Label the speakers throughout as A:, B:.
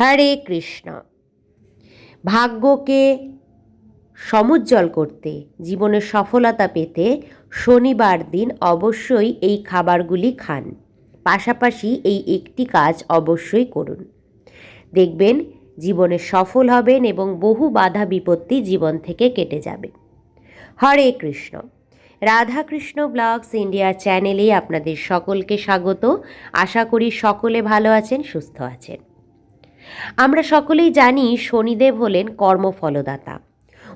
A: হরে কৃষ্ণ। ভাগ্যকে সমুজ্জ্বল করতে, জীবনে সফলতা পেতে শনিবার দিন অবশ্যই এই খাবারগুলি খান। পাশাপাশি এই একটি কাজ অবশ্যই করুন। দেখবেন জীবনে সফল হবেন এবং বহু বাধা বিপত্তি জীবন থেকে কেটে যাবে। হরে কৃষ্ণ। রাধাকৃষ্ণ ব্লগস ইন্ডিয়া চ্যানেলে আপনাদের সকলকে স্বাগত। আশা করি সকলে ভালো আছেন, সুস্থ আছেন। আমরা সকলেই জানি শনিদেব হলেন কর্মফলদাতা।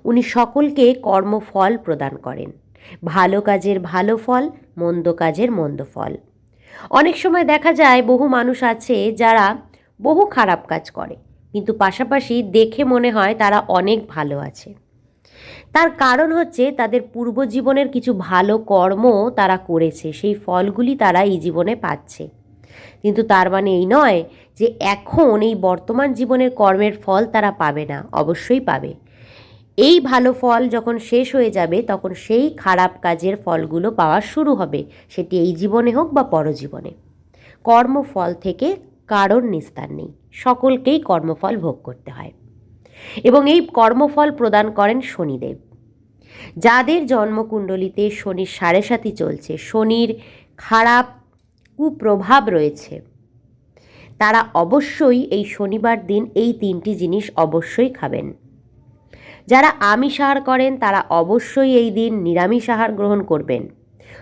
A: উনি সকলকে কর্মফল প্রদান করেন। ভালো কাজের ভালো ফল, মন্দ কাজের মন্দ ফল। অনেক সময় দেখা যায় বহু মানুষ আছে যারা বহু খারাপ কাজ করে, কিন্তু পাশাপাশি দেখে মনে হয় তারা অনেক ভালো আছে। তার কারণ হচ্ছে তাদের পূর্বজীবনের কিছু ভালো কর্ম তারা করেছে, সেই ফলগুলি তারা এই জীবনে পাচ্ছে। কিন্তু তার মানে এই নয় যে এখন এই বর্তমান জীবনের কর্মের ফল তারা পাবে না, অবশ্যই পাবে। এই ভালো ফল যখন শেষ হয়ে যাবে, তখন সেই খারাপ কাজের ফলগুলো পাওয়া শুরু হবে, সেটি এই জীবনে হোক বা পরজীবনে। কর্মফল থেকে কারোর নিস্তার নেই, সকলকেই কর্মফল ভোগ করতে হয়। এবং এই কর্মফল প্রদান করেন শনিদেব। যাদের জন্মকুণ্ডলিতে শনির সাড়ে সাথী চলছে, শনির খারাপ কুপ্রভাব রয়েছে। তারা অবশ্যই এই শনিবার দিন এই তিনটি জিনিস অবশ্যই খাবেন। যারা আমিষ আহার করেন, তারা অবশ্যই এই দিন নিরামিষ আহার গ্রহণ করবেন।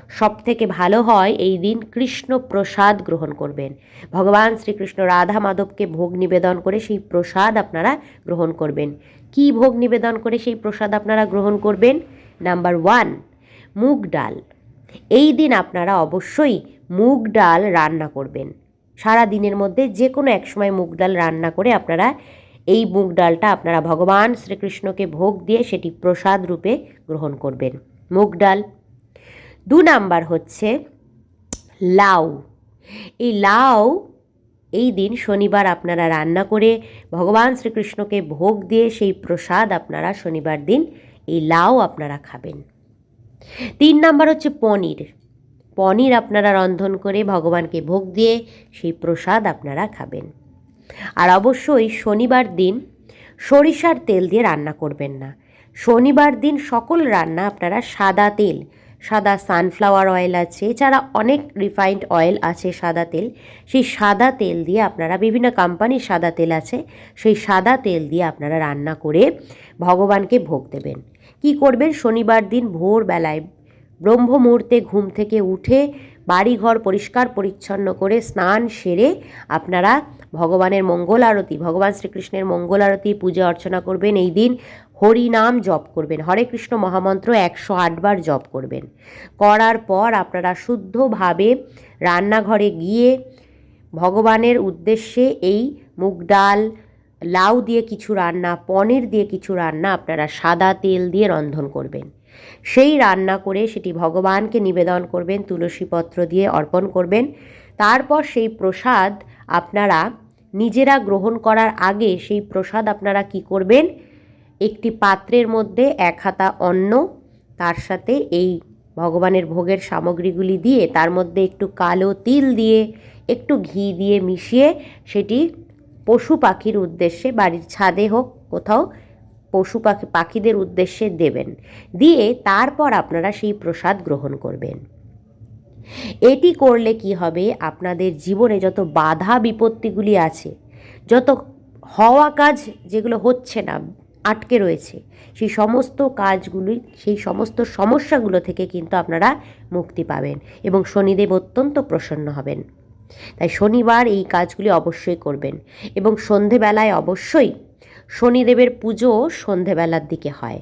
A: সব থেকে ভালো হয় এই দিন কৃষ্ণ প্রসাদ গ্রহণ করবেন। ভগবান শ্রীকৃষ্ণ রাধা মাধবকে ভোগ নিবেদন করে সেই প্রসাদ আপনারা গ্রহণ করবেন। কি ভোগ নিবেদন করে সেই প্রসাদ আপনারা গ্রহণ করবেন? নাম্বার ওয়ান, মুগ ডাল। এই দিন আপনারা অবশ্যই মুগ ডাল রান্না করবেন। সারা দিনের মধ্যে যে কোনো এক সময় মুগ ডাল রান্না করে আপনারা এই মুগ ডালটা আপনারা ভগবান শ্রীকৃষ্ণকে ভোগ দিয়ে সেটি প্রসাদ রূপে গ্রহণ করবেন। মুগ ডাল। দু নাম্বার হচ্ছে লাউ। এই লাউ এই দিন শনিবার আপনারা রান্না করে ভগবান শ্রীকৃষ্ণকে ভোগ দিয়ে সেই প্রসাদ আপনারা শনিবার দিন এই লাউ আপনারা খাবেন। তিন নাম্বার হচ্ছে পনির। পনির আপনারা রন্ধন করে ভগবানকে ভোগ দিয়ে সেই প্রসাদ আপনারা খাবেন। আর অবশ্যই শনিবার দিন সরিষার তেল দিয়ে রান্না করবেন না। শনিবার দিন সকল রান্না আপনারা সাদা তেল, সাদা সানফ্লাওয়ার অয়েল আছে, এছাড়া অনেক রিফাইন্ড অয়েল আছে সাদা তেল। সেই সাদা তেল দিয়ে আপনারা বিভিন্ন কোম্পানির সাদা তেল আছে, সেই সাদা তেল দিয়ে আপনারা রান্না করে ভগবানকে ভোগ দেবেন। কি করবেন? শনিবার দিন ভোরবেলায় ব্রহ্ম মুহূর্তে ঘুম থেকে উঠে বাড়িঘর পরিষ্কার পরিচ্ছন্ন করে স্নান সেরে আপনারা ভগবানের মঙ্গল আরতি, ভগবান শ্রীকৃষ্ণের মঙ্গল আরতি, পূজা অর্চনা করবেন। এই দিন হরি নাম জপ করবেন। হরে কৃষ্ণ মহামন্ত্র একশো আটবার জপ করবেন। করার পর আপনারা শুদ্ধভাবে রান্নাঘরে গিয়ে ভগবানের উদ্দেশ্যে এই মুগ ডাল, লাউ দিয়ে কিছু রান্না, পনির দিয়ে কিছু রান্না আপনারা সাদা তেল দিয়ে রন্ধন করবেন। সেই রান্না করে সেটি ভগবানকে নিবেদন করবেন, তুলসীপত্র দিয়ে অর্পণ করবেন। তারপর সেই প্রসাদ আপনারা নিজেরা গ্রহণ করার আগে সেই প্রসাদ আপনারা কি করবেন? একটি পাত্রের মধ্যে এক হাতা অন্ন, তার সাথে এই ভগবানের ভোগের সামগ্রীগুলি দিয়ে তার মধ্যে একটু কালো তিল দিয়ে, একটু ঘি দিয়ে মিশিয়ে সেটি পশু পাখির উদ্দেশ্যে, বাড়ির ছাদে হোক কোথাও পশু পাখি, পাখিদের উদ্দেশ্যে দেবেন। দিয়ে তারপর আপনারা সেই প্রসাদ গ্রহণ করবেন। এটি করলে কি হবে? আপনাদের জীবনে যত বাধা বিপত্তিগুলি আছে, যত হওয়া কাজ যেগুলো হচ্ছে না, আটকে রয়েছে, সেই সমস্ত কাজগুলি, সেই সমস্ত সমস্যাগুলো থেকে কিন্তু আপনারা মুক্তি পাবেন এবং শনিদেব অত্যন্ত প্রসন্ন হবেন। তাই শনিবার এই কাজগুলি অবশ্যই করবেন এবং সন্ধেবেলায় অবশ্যই শনিদেবের পুজো সন্ধেবেলার দিকে হয়।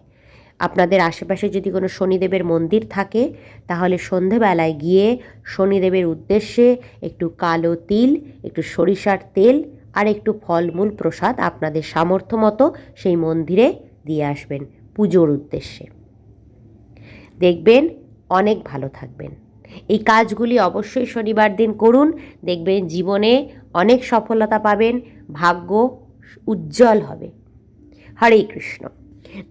A: আপনাদের আশেপাশে যদি কোনো শনিদেবের মন্দির থাকে, তাহলে সন্ধেবেলায় গিয়ে শনিদেবের উদ্দেশ্যে একটু কালো তিল, একটু সরিষার তেল আর একটু ফলমূল প্রসাদ আপনাদের সামর্থ্য মতো সেই মন্দিরে দিয়ে আসবেন পুজোর উদ্দেশ্যে। দেখবেন অনেক ভালো থাকবেন। এই কাজগুলি অবশ্যই শনিবার দিন করুন। দেখবেন জীবনে অনেক সফলতা পাবেন, ভাগ্য উজ্জ্বল হবে। হরে কৃষ্ণ।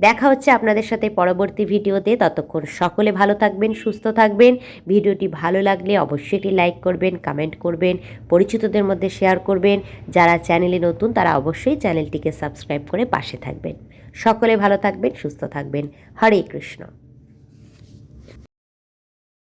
A: দেখা হচ্ছে আপনাদের সাথে পরবর্তী ভিডিওতে। ততক্ষণ সকলে ভালো থাকবেন, সুস্থ থাকবেন। ভিডিওটি ভালো লাগলে অবশ্যই এটি লাইক করবেন, কমেন্ট করবেন, পরিচিতদের মধ্যে শেয়ার করবেন। যারা চ্যানেলে নতুন, তারা অবশ্যই চ্যানেলটিকে সাবস্ক্রাইব করে পাশে থাকবেন। সকলে ভালো থাকবেন, সুস্থ থাকবেন। হরে কৃষ্ণ।